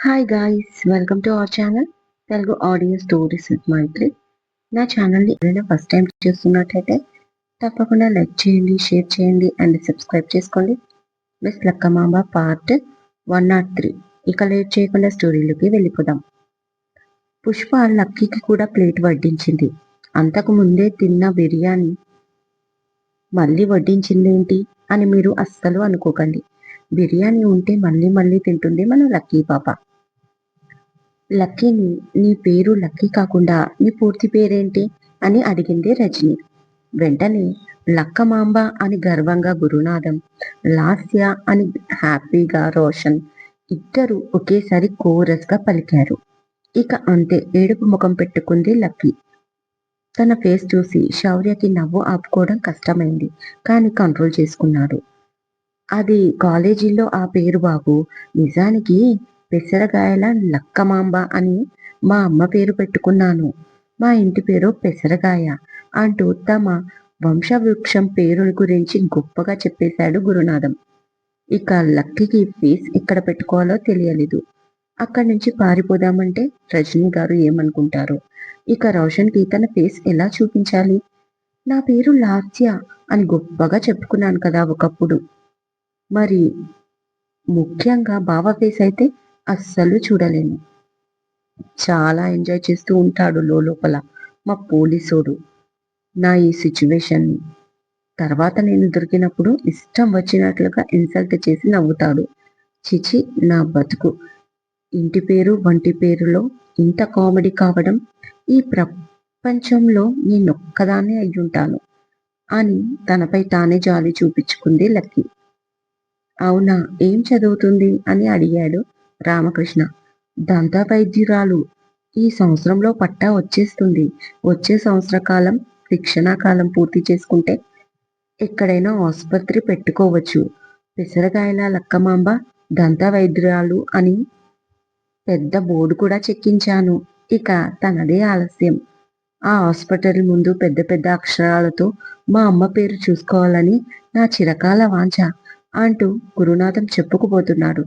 Hi guys welcome to our channel Telugu audio stories with Maithri నా ఛానల్ని ఏదైనా first time చూస్తున్నట్లయితే తప్పకుండా లైక్ చేయండి షేర్ చేయండి అండ్ సబ్స్క్రైబ్ చేసుకోండి. Miss Lakkamamba part one not three ఇక లేట్ చేయకుండా స్టోరీలోకి వెళ్ళిపోదాం. పుష్ప లక్కీకి కూడా ప్లేట్ వడ్డించింది. అంతకు ముందే తిన్న బిర్యానీ మళ్ళీ వడ్డించిందేంటి అని మీరు అస్సలు అనుకోకండి. బిర్యానీ ఉంటే మళ్ళీ మళ్ళీ తింటుంది మన లక్కీ పాప. లక్కీని నీ పేరు లక్కీ కాకుండా నీ పూర్తి పేరేంటి? అని అడిగింది రజని. వెంటనే లక్కమాంబ అని గర్వంగా గురునాథం లాస్య అని హ్యాపీగా రోషన్ ఇద్దరు ఒకేసారి కోరస్గా పలికారు. ఇక అంతే ఏడుపు ముఖం పెట్టుకుంది లక్కీ. తన ఫేస్ చూసి శౌర్యకి నవ్వు ఆపుకోవడం కష్టమైంది కానీ కంట్రోల్ చేసుకున్నాడు. అది కాలేజీలో ఆ పేరు బాబు. నిజానికి పెసరగాయల లక్కమాంబ అని మా అమ్మ పేరు పెట్టుకున్నాను. మా ఇంటి పేరు పెసరగాయ అంటూ తమ వంశవృక్షం పేరు గురించి గొప్పగా చెప్పేశాడు గురునాథం. ఇక లక్కీకి ఫీస్ ఎక్కడ పెట్టుకోవాలో తెలియలేదు. అక్కడి నుంచి పారిపోదామంటే రజనీ గారు ఏమనుకుంటారు? ఇక రోషన్కి తన ఫేస్ ఎలా చూపించాలి? నా పేరు లాస్య అని గొప్పగా చెప్పుకున్నాను కదా ఒకప్పుడు. మరి ముఖ్యంగా బావ ఫేస్ అయితే అస్సలు చూడలేను. చాలా ఎంజాయ్ చేస్తూ ఉంటాడు లోపల మా పోలీసోడు. నా ఈ సిచ్యువేషన్ని తర్వాత నేను దొరికినప్పుడు ఇష్టం వచ్చినట్లుగా ఇన్సల్ట్ చేసి నవ్వుతాడు. చిచి నా బతుకు. ఇంటి పేరు వంటి పేరులో ఇంత కామెడీ కావడం ఈ ప్రపంచంలో నేనొక్కదాన్నే అయ్యుంటాను అని తనపై తానే జాలి చూపించుకుంది లక్కీ. అవునా ఏం చదువుతుంది? అని అడిగాడు. రామకృష్ణ. దంత వైద్యురాలు ఈ సంవత్సరంలో పట్టా వచ్చేస్తుంది. వచ్చే సంవత్సర కాలం శిక్షణా కాలం పూర్తి చేసుకుంటే ఎక్కడైనా ఆసుపత్రి పెట్టుకోవచ్చు. పెసరగాయల లక్కమాంబ దంత వైద్యురాలు అని పెద్ద బోర్డు కూడా చెక్కించాను. ఇక తనదే ఆలస్యం. ఆ హాస్పిటల్ ముందు పెద్ద పెద్ద అక్షరాలతో మా అమ్మ పేరు చూసుకోవాలని నా చిరకాల వాంఛ అంటూ గురునాథం చెప్పుకుపోతున్నాడు.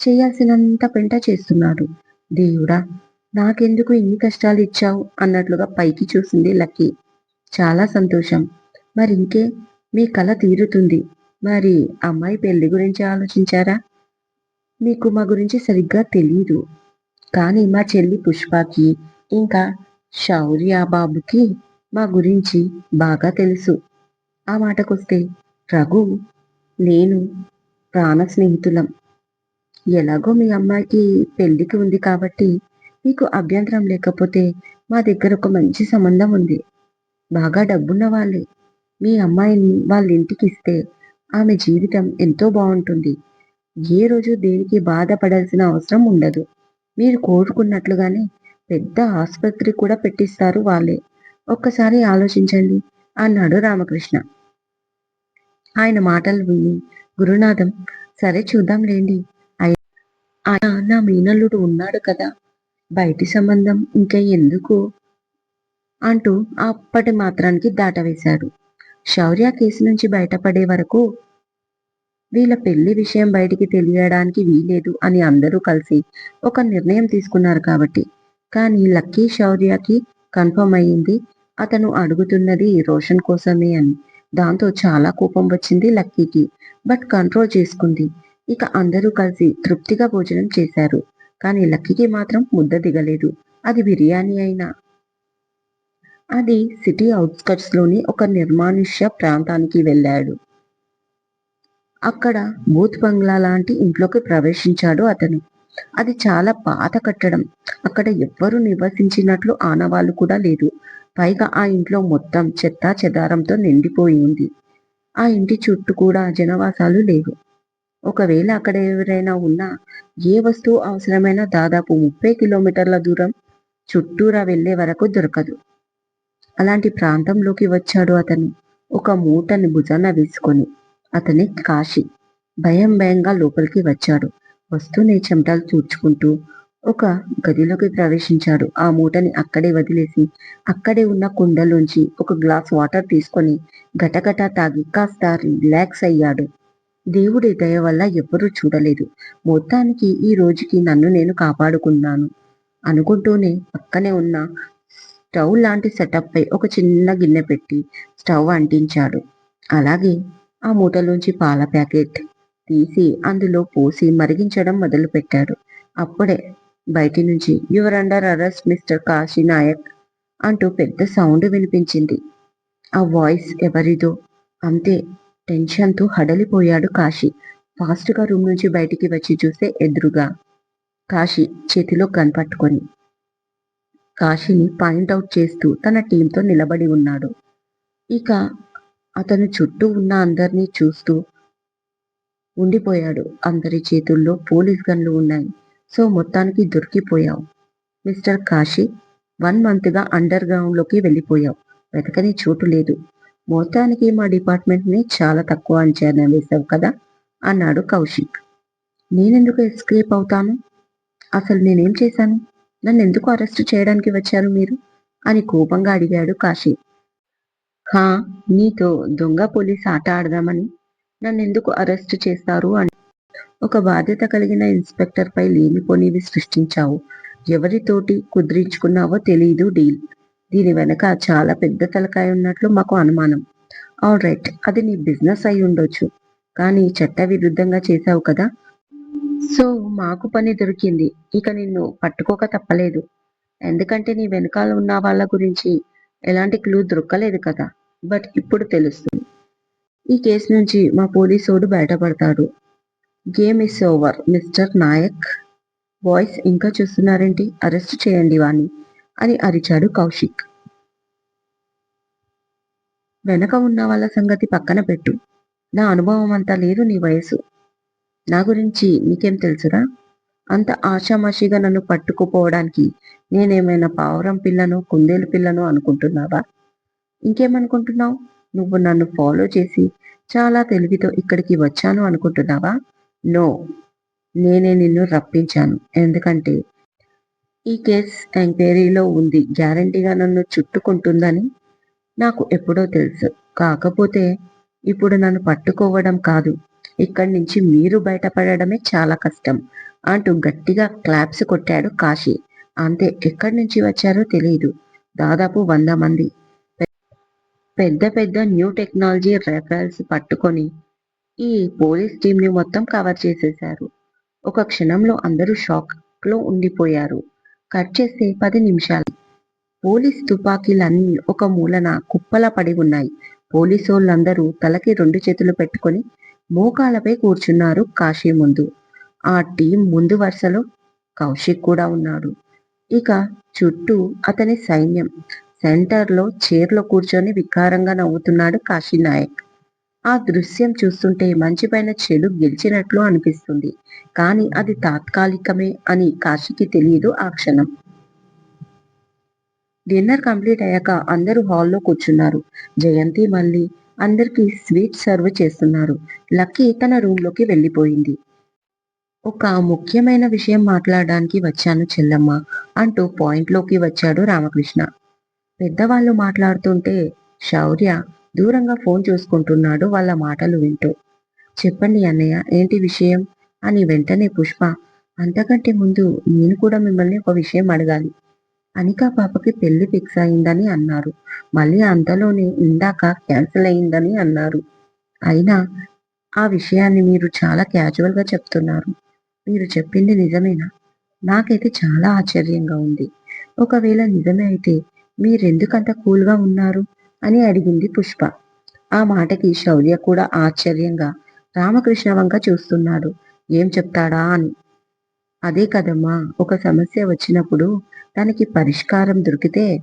చేయాల్సినంత పెంట చేస్తున్నాడు. దేవుడా నాకెందుకు ఇన్ని కష్టాలు ఇచ్చావు? అన్నట్లుగా పైకి చూసింది లక్కీ. చాలా సంతోషం. మరి ఇంకే మీ కళ తీరుతుంది. మరి అమ్మాయి పెళ్ళి గురించి ఆలోచించారా? మీకు మా గురించి సరిగ్గా తెలీదు. కానీ మా చెల్లి పుష్పకి ఇంకా శౌర్య బాబుకి మా గురించి బాగా తెలుసు. ఆ మాటకొస్తే రఘు నేను ప్రాణ స్నేహితులం ఎలాగో మీ అమ్మాయికి పెళ్ళికి ఉంది కాబట్టి మీకు అభ్యంతరం లేకపోతే మా దగ్గర ఒక మంచి సంబంధం ఉంది. బాగా డబ్బున్న వాళ్ళే. మీ అమ్మాయిని వాళ్ళ ఇంటికి ఇస్తే ఆమె జీవితం ఎంతో బాగుంటుంది. ఏ రోజు దేనికి బాధపడాల్సిన అవసరం ఉండదు. మీరు కోరుకున్నట్లుగానే పెద్ద ఆసుపత్రి కూడా పెట్టిస్తారు వాళ్ళే. ఒక్కసారి ఆలోచించండి అన్నాడు రామకృష్ణ. ఆయన మాటలు విని గురునాథం సరే చూద్దాం లేండి ఆయన నా మీనల్లుడు ఉన్నాడు కదా. బయటి సంబంధం ఇంకా ఎందుకు? అంటూ అప్పటి మాత్రానికి దాటవేశాడు. శౌర్య కేసు నుంచి బయటపడే వరకు వీళ్ళ పెళ్ళి విషయం బయటికి తెలియడానికి వీలేదు అని అందరూ కలిసి ఒక నిర్ణయం తీసుకున్నారు కాబట్టి. కానీ లక్కీ శౌర్యకి కన్ఫర్మ్ అయ్యింది. అతను అడుగుతున్నది రోషన్ కోసమే అని. దాంతో చాలా కోపం వచ్చింది లక్కీకి. బట్ కంట్రోల్ చేసుకుంది. ఇక అందరూ కలిసి తృప్తిగా భోజనం చేశారు. కానీ లక్కీకి మాత్రం ముద్ద దిగలేదు. అది బిర్యానీ అయినా. అది సిటీ అవుట్స్కట్స్లోని ఒక నిర్మానుష్య ప్రాంతానికి వెళ్ళాడు. అక్కడ బూత్ బంగ్లా లాంటి ఇంట్లోకి ప్రవేశించాడు అతను. అది చాలా పాత కట్టడం. అక్కడ ఎవ్వరూ నివసించినట్లు ఆనవాళ్ళు కూడా లేదు పైగా ఆ ఇంట్లో మొత్తం చెత్తా చెదారంతో నిండిపోయింది. ఆ ఇంటి చుట్టూ కూడా జనవాసాలు లేవు. ఒకవేళ అక్కడ ఎవరైనా ఉన్నా ఏ వస్తువు అవసరమైన దాదాపు ముప్పై కిలోమీటర్ల దూరం చుట్టూరా వెళ్ళే వరకు దొరకదు. అలాంటి ప్రాంతంలోకి వచ్చాడు అతను. ఒక మూటని భుజాన వేసుకొని. అతని కాశీ. భయం భయంగా లోపలికి వచ్చాడు. వస్తూనే చెమటలు చూచుకుంటూ ఒక గదిలోకి ప్రవేశించాడు. ఆ మూటని అక్కడే వదిలేసి అక్కడే ఉన్న కుండలోంచి ఒక గ్లాస్ వాటర్ తీసుకొని గటగట తాగి కాస్త రిలాక్స్ అయ్యాడు. దేవుడి దయ వల్ల ఎవ్వరూ చూడలేదు. మొత్తానికి ఈ రోజుకి నన్ను నేను కాపాడుకున్నాను. అనుకుంటూనే పక్కనే ఉన్న స్టవ్ లాంటి సెటప్ పై ఒక చిన్న గిన్నె పెట్టి స్టవ్ అంటించాడు. అలాగే ఆ మూటలోంచి పాల ప్యాకెట్ తీసి అందులో పోసి మరిగించడం మొదలుపెట్టాడు. అప్పుడే బయటి నుంచి your under arrest mister Kashi Nayak అంటూ పెద్ద సౌండ్ వినిపించింది. ఆ వాయిస్ ఎవరిదో అంతే టెన్షన్తో హడలిపోయాడు కాశీ. ఫాస్ట్గా రూమ్ నుంచి బయటికి వచ్చి చూస్తే ఎదురుగా కాశీ చేతిలో గన్ పట్టుకొని కాశీని పాయింట్అవుట్ చేస్తూ తన టీంతో నిలబడి ఉన్నాడు. ఇక అతను చుట్టూ ఉన్న అందరినీ చూస్తూ ఉండిపోయాడు. అందరి చేతుల్లో పోలీస్ గన్లు ఉన్నాయి. సో మొత్తానికి దొరికిపోయావు. మిస్టర్ కాశీ వన్ మంత్గా అండర్ గ్రౌండ్లోకి వెళ్ళిపోయావు. వెతకని చోటు లేదు. మొత్తానికి మా డిపార్ట్మెంట్ని చాలా తక్కువ అంచనా వేశావు కదా అన్నాడు కౌశిక్. నేనెందుకు ఎస్కేప్ అవుతాను? అసలు నేనేం చేశాను? నన్ను ఎందుకు అరెస్ట్ చేయడానికి వచ్చారు మీరు? అని కోపంగా అడిగాడు కాశీ. హా నీతో దొంగ పోలీస్ ఆట ఆడదామని నన్ను ఎందుకు అరెస్ట్ చేస్తారు అని. ఒక బాధ్యత కలిగిన ఇన్స్పెక్టర్ పై లేనిపోనివి సృష్టించావు. ఎవరితోటి కుదిరించుకున్నావో తెలియదు డీల్. దీని వెనక చాలా పెద్ద తలకాయ ఉన్నట్లు మాకు అనుమానం. ఆల్ రైట్ అది నీ బిజినెస్ అయి ఉండొచ్చు. కానీ చట్ట విరుద్ధంగా చేశావు కదా. సో మాకు పని దొరికింది. ఇక నిన్ను పట్టుకోక తప్పలేదు. ఎందుకంటే నీ వెనకాల ఉన్న వాళ్ళ గురించి ఎలాంటి క్లూ దొరకలేదు కదా. బట్ ఇప్పుడు తెలుస్తుంది. ఈ కేసు నుంచి మా పోలీసోడు బయటపడతాడు. Game is over mister Nayak. Voice ఇంకా చూస్తున్నారేంటి? అరెస్ట్ చేయండి వాణ్ణి. అని అరిచాడు కౌశిక్. వెనక ఉన్న వాళ్ళ సంగతి పక్కన పెట్టు. నా అనుభవం అంతా లేదు నీ వయసు. నా గురించి నీకేం తెలుసురా? అంత ఆషామాషిగా నన్ను పట్టుకుపోవడానికి నేనేమైనా పావురం పిల్లను కుందేలు పిల్లను అనుకుంటున్నావా? ఇంకేమనుకుంటున్నావు? నువ్వు నన్ను ఫాలో చేసి చాలా తెలివితో ఇక్కడికి వచ్చాను అనుకుంటున్నావా? నో. నేనే నిన్ను రప్పించాను. ఎందుకంటే ఈ కేస్ ఎంక్వైరీలో ఉంది. గ్యారంటీగా నన్ను చుట్టుకుంటుందని నాకు ఎప్పుడో తెలుసు. కాకపోతే ఇప్పుడు నన్ను పట్టుకోవడం కాదు. ఇక్కడి నుంచి మీరు బయటపడడమే చాలా కష్టం. అంటూ గట్టిగా క్లాప్స్ కొట్టాడు కాశీ. అంతే ఎక్కడి నుంచి వచ్చారో తెలియదు దాదాపు వంద మంది. పెద్ద పెద్ద న్యూ టెక్నాలజీ రెఫరల్స్ పట్టుకొని ఈ పోలీస్ టీంని మొత్తం కవర్ చేసేశారు. ఒక క్షణంలో అందరూ షాక్లో ఉండిపోయారు. కట్ చేస్తే పది నిమిషాలు. పోలీస్ తుపాకీలన్నీ ఒక మూలన కుప్పల పడి ఉన్నాయి. పోలీసోళ్ళందరూ తలకి రెండు చేతులు పెట్టుకొని మోకాలపై కూర్చున్నారు కాశీ ముందు. ఆ టీం ముందు వరుసలో కౌశిక్ కూడా ఉన్నాడు. ఇక చుట్టూ అతని సైన్యం. సెంటర్లో చైర్లో కూర్చొని వికారంగా నవ్వుతున్నాడు కాశీ నాయక్ ఆ దృశ్యం చూస్తుంటే మంచి పైన చెడు గెలిచినట్లు అనిపిస్తుంది. కానీ అది తాత్కాలికమే అని కాశీకి తెలియదు ఆ క్షణం. డిన్నర్ కంప్లీట్ అయ్యాక అందరూ హాల్లో కూర్చున్నారు. జయంతి మళ్ళీ అందరికి స్వీట్ సర్వ్ చేస్తున్నారు. లక్కీ తన రూమ్లోకి వెళ్ళిపోయింది. ఒక ముఖ్యమైన విషయం మాట్లాడడానికి వచ్చాను చెల్లమ్మ అంటూ పాయింట్లోకి వచ్చాడు రామకృష్ణ. పెద్దవాళ్ళు మాట్లాడుతుంటే శౌర్య దూరంగా ఫోన్ చూసుకుంటున్నాడు వాళ్ళ మాటలు వింటూ. చెప్పండి అన్నయ్య ఏంటి విషయం? అని వెంటనే పుష్ప అంతకంటే ముందు నేను కూడా మిమ్మల్ని ఒక విషయం అడగాలి. అనికా పాపకి పెళ్ళి ఫిక్స్ అయిందని అన్నారు. మళ్ళీ అంతలోనే ఇందాక క్యాన్సిల్ అయిందని అన్నారు. అయినా ఆ విషయాన్ని మీరు చాలా క్యాజువల్గా చెప్తున్నారు. మీరు చెప్పింది నిజమేనా? నాకైతే చాలా ఆశ్చర్యంగా ఉంది. ఒకవేళ నిజమే అయితే మీరెందుకంత కూల్గా ఉన్నారు? అని అడిగింది పుష్ప. ఆ మాటకి శౌర్య కూడా ఆశ్చర్యంగా రామకృష్ణ వంక చూస్తున్నాడు. ఏం చెప్తాడా అని. అదే కదమ్మా ఒక సమస్య వచ్చినప్పుడు దానికి పరిష్కారం దొరికితే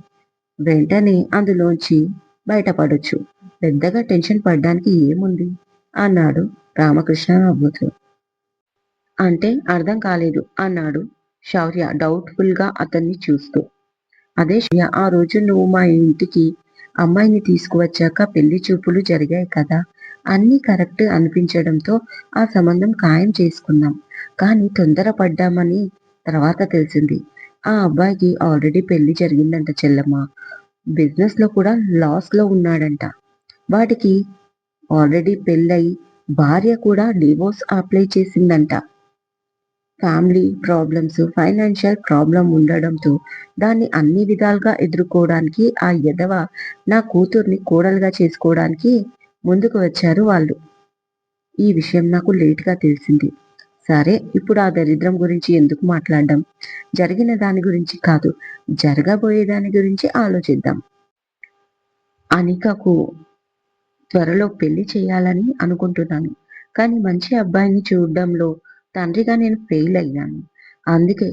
వెంటనే అందులోంచి బయటపడొచ్చు. పెద్దగా టెన్షన్ పడడానికి ఏముంది? అన్నాడు రామకృష్ణ నవ్వుతూ. అంటే అర్థం కాలేదు అన్నాడు శౌర్య డౌట్ఫుల్గా అతన్ని చూస్తూ. అదే ఆ రోజు నువ్వు మా ఇంటికి అమ్మాయిని తీసుకువచ్చాక పెళ్ళి చూపులు జరిగాయి కదా. అన్నీ కరెక్ట్ అనిపించడంతో ఆ సంబంధం ఖాయం చేసుకున్నాం. కానీ తొందరపడ్డామని తర్వాత తెలిసింది. ఆ అబ్బాయికి ఆల్రెడీ పెళ్ళి జరిగిందంట చెల్లమ్మ. బిజినెస్లో కూడా లాస్లో ఉన్నాడంట. వాటికి ఆల్రెడీ పెళ్ళై భార్య కూడా డివోర్స్ అప్లై చేసిందంట. ఫ్యామిలీ ప్రాబ్లమ్స్ ఫైనాన్షియల్ ప్రాబ్లం ఉండడంతో దాన్ని అన్ని విధాలుగా ఎదుర్కోవడానికి ఆ ఎదవ నా కూతుర్ని కోడలుగా చేసుకోవడానికి ముందుకు వచ్చారు వాళ్ళు. ఈ విషయం నాకు లేట్గా తెలిసింది. సరే ఇప్పుడు ఆ దరిద్రం గురించి ఎందుకు మాట్లాడడం? జరిగిన దాని గురించి కాదు జరగబోయే దాని గురించి ఆలోచిద్దాం. అనికకు త్వరలో పెళ్ళి చేయాలని అనుకుంటున్నాను. కానీ మంచి అబ్బాయిని చూడడంలో తండ్రిగా నేను ఫెయిల్ అయ్యాను. అందుకే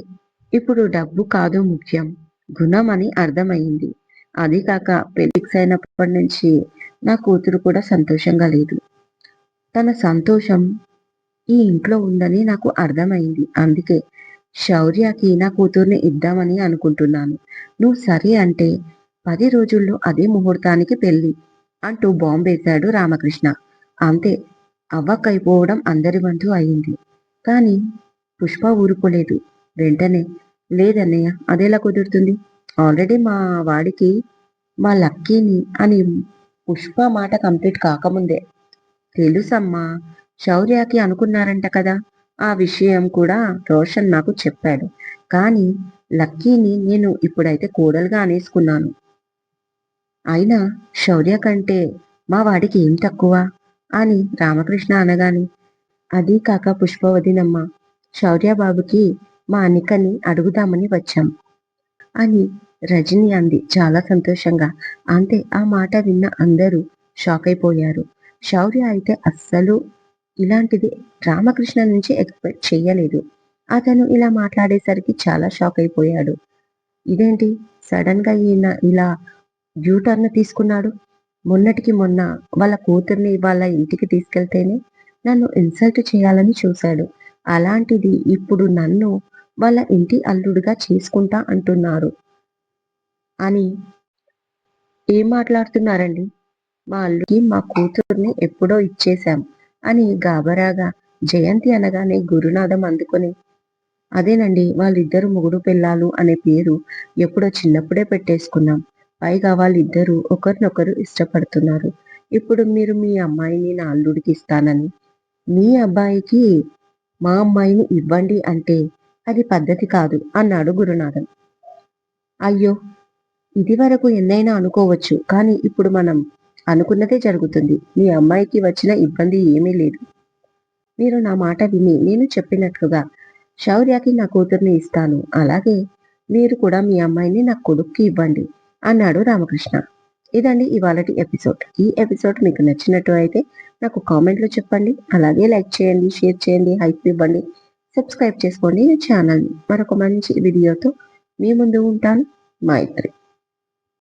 ఇప్పుడు డబ్బు కాదు ముఖ్యం. గుణం అని అర్థమైంది. అది కాక పెళ్ళి అయినప్పటి నుంచి నా కూతురు కూడా సంతోషంగా లేదు. తన సంతోషం ఈ ఇంట్లో ఉందని నాకు అర్థమైంది. అందుకే శౌర్యకి నా కూతుర్ని ఇద్దామని అనుకుంటున్నాను. నువ్వు సరే అంటే పది రోజుల్లో అదే ముహూర్తానికి పెళ్ళి అంటూ బాంబేశాడు రామకృష్ణ. అంతే అవ్వకైపోవడం అందరి వంతు అయింది. కానీ పుష్ప ఊరుకోలేదు. వెంటనే లేదన్నయ్య అదేలా కుదురుతుంది? ఆల్రెడీ మా వాడికి మా లక్కీని అని పుష్ప మాట కంప్లీట్ కాకముందే. తెలుసమ్మా శౌర్యకి అనుకున్నారంట కదా? ఆ విషయం కూడా రోషన్ నాకు చెప్పాడు. కానీ లక్కీని నేను ఇప్పుడైతే కోడలుగా అనేసుకున్నాను. అయినా శౌర్య కంటే మా వాడికి ఏం తక్కువ? అని రామకృష్ణ అనగానే అదీ కాక పుష్పవదినమ్మ శౌర్యబాబుకి మా అనికని అడుగుదామని వచ్చాం. అని రజని అంది చాలా సంతోషంగా. అంతే ఆ మాట విన్న అందరూ షాక్ అయిపోయారు శౌర్య అయితే అస్సలు ఇలాంటిది రామకృష్ణ నుంచి ఎక్స్పెక్ట్ చేయలేదు అతను ఇలా మాట్లాడేసరికి చాలా షాక్ అయిపోయాడు ఇదేంటి? సడన్గా ఈయన ఇలా యూటర్న్ తీసుకున్నాడు? మొన్నటికి మొన్న వాళ్ళ కూతుర్ని వాళ్ళ ఇంటికి తీసుకెళ్తేనే నన్ను ఇన్సల్ట్ చేయాలని చూశాడు. అలాంటిది ఇప్పుడు నన్ను వాళ్ళ ఇంటి అల్లుడుగా చేసుకుంటా అంటున్నారు. అని ఏం మాట్లాడుతున్నారండి? మా అల్లుడికి మా కూతుర్ని ఎప్పుడో ఇచ్చేశాం అని గాబరాగా జయంతి అనగానే గురునాథం అందుకొని అదేనండి వాళ్ళిద్దరు మొగుడు పిల్లాలు అనే పేరు ఎప్పుడో చిన్నప్పుడే పెట్టేసుకున్నాం. పైగా వాళ్ళిద్దరూ ఒకరినొకరు ఇష్టపడుతున్నారు. ఇప్పుడు మీరు మీ అమ్మాయిని నా అల్లుడికి ఇస్తానని మీ అబ్బాయికి మా అమ్మాయిని ఇవ్వండి అంటే అది పద్ధతి కాదు అన్నాడు గురునాథన్. అయ్యో ఇది వరకు ఎన్నైనా అనుకోవచ్చు కానీ ఇప్పుడు మనం అనుకున్నదే జరుగుతుంది. మీ అమ్మాయికి వచ్చిన ఇబ్బంది ఏమీ లేదు. మీరు నా మాట విని నేను చెప్పినట్లుగా శౌర్యకి నా కూతుర్ని ఇస్తాను. అలాగే మీరు కూడా మీ అమ్మాయిని నా కొడుక్కి ఇవ్వండి అన్నాడు రామకృష్ణ. ఇదండి ఇవాళటి ఎపిసోడ్. ఈ ఎపిసోడ్ మీకు నచ్చినట్టు అయితే నాకు కామెంట్లో చెప్పండి అలాగే లైక్ చేయండి షేర్ చేయండి హైప్ ఇవ్వండి సబ్స్క్రైబ్ చేసుకోండి నా ఛానల్ని. మరొక మంచి వీడియోతో మీ ముందు ఉంటాను. మైత్రి.